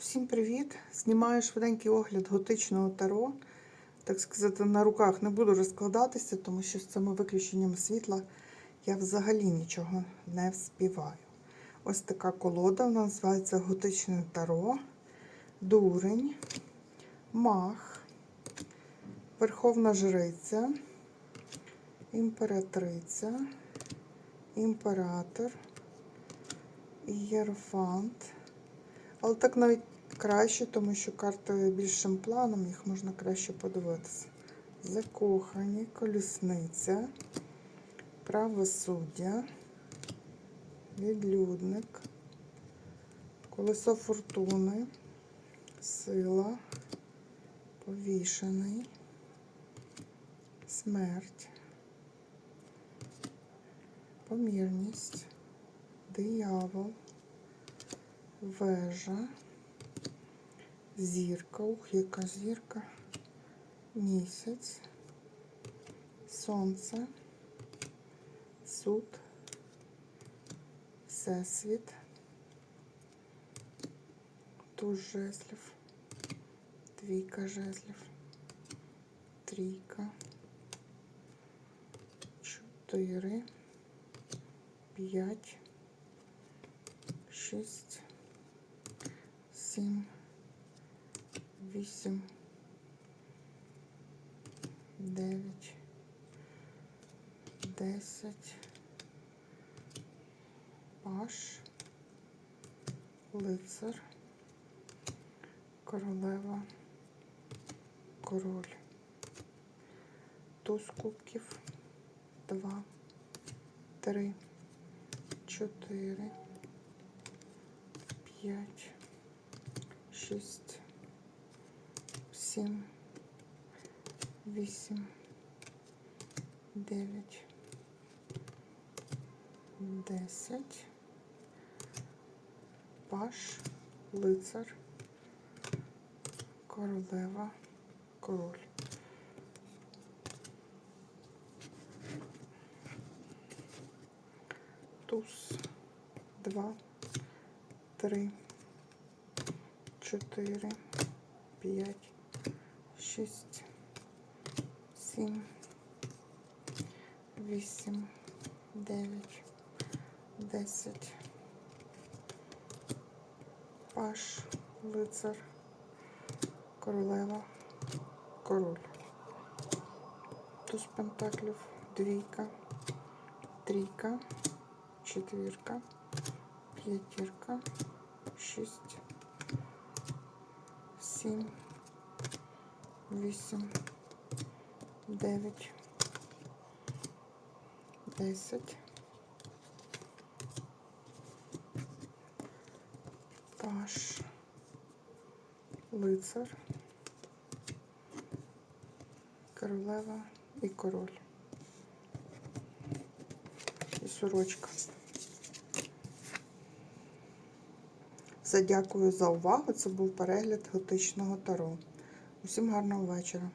Всім привіт! Знімаю швиденький огляд готичного таро. Так сказати, на руках не буду розкладатися, тому що з цими виключеннями світла я взагалі нічого не вспіваю. Ось така колода, вона називається Готичне таро, дурень, мах, верховна жриця, імператриця, імператор, ієрофант. Але так навіть краще, тому що карти більшим планом, їх можна краще подивитися. Закохані, колісниця, правосуддя, відлюдник, колесо фортуни, сила, повішений, смерть, помірність, диявол вежа, зірка, ух, яка зірка, місяць, сонце, суд, всесвіт, туз жезлів, двійка жезлів, трійка, чотири, п'ять, шість сім, вісім, дев'ять, десять, паш, лицар, королева, король, туз кубків, два, три, чотири, п'ять шість, сім, вісім, дев'ять, десять, паш, лицар, королева, король. Туз, два, три, чотири, п'ять, шість, сім, вісім, дев'ять, десять. Паш, лицар, королева, король. Туз пентаклів, двійка, трійка, четвірка, п'ятірка, шість сім, вісім, дев'ять, десять. Паш, лицар, королева і король. І сорочка. Все, дякую за увагу. Це був перегляд готичного таро. Усім гарного вечора.